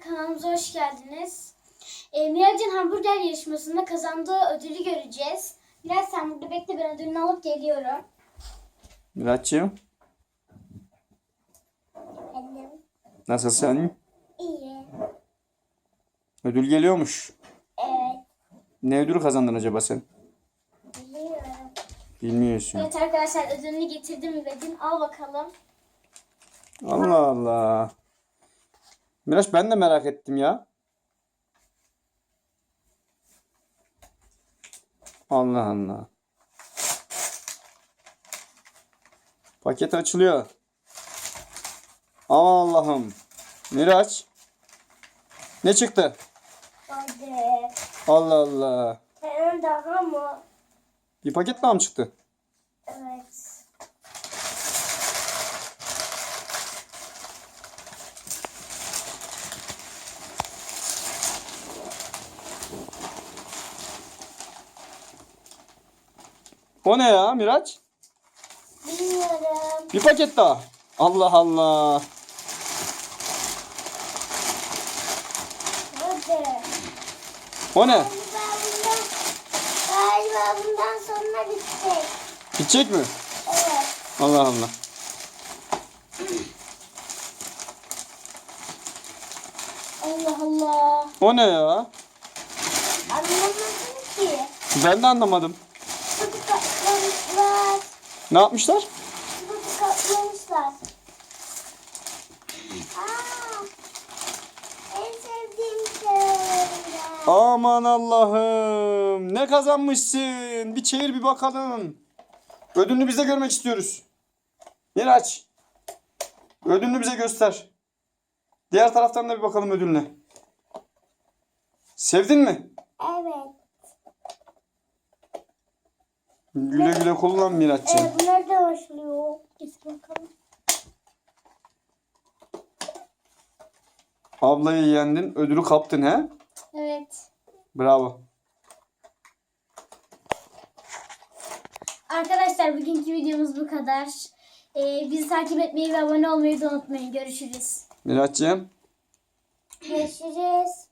kanalımıza hoş geldiniz. E, Miraç'ın hamburger yarışmasında kazandığı ödülü göreceğiz. Miraç sen burada bekle ben ödülünü alıp geliyorum. Miraç'cığım Efendim? nasılsın? İyi. Ödül geliyormuş. Evet. Ne ödül kazandın acaba sen? Biliyorum. Bilmiyorsun. Evet arkadaşlar ödülünü getirdim Miraç'ın. Al bakalım. Allah Allah. Miraç ben de merak ettim ya. Allah Allah. Paket açılıyor. Aman Allah'ım. Miraç. Ne çıktı? Hadi. Allah Allah. Benim daha mı? Bir paket daha mı çıktı? Evet. O ne ya Miraç? Bilmiyorum. Bir paket daha. Allah Allah. Hadi. O ne? Galiba bundan, sonra bitecek. Gidecek mi? Evet. Allah Allah. Allah Allah. O ne ya? Anlamadım ki. Ben de anlamadım. Sıkı katlamışlar. Ne yapmışlar? Sıkı katlamışlar. Aa, en sevdiğim şeylerden. Aman Allah'ım. Ne kazanmışsın? Bir çevir bir bakalım. Ödülünü bize görmek istiyoruz. Miraç. Ödülünü bize göster. Diğer taraftan da bir bakalım ödülüne. Sevdin mi? Evet. Güle güle kullan Miraç'cığım. Ee, bu nerede başlıyor? Git bakalım. Ablayı yendin. Ödülü kaptın he? Evet. Bravo. Arkadaşlar bugünkü videomuz bu kadar. Ee, bizi takip etmeyi ve abone olmayı da unutmayın. Görüşürüz. Miraç'cığım. Görüşürüz.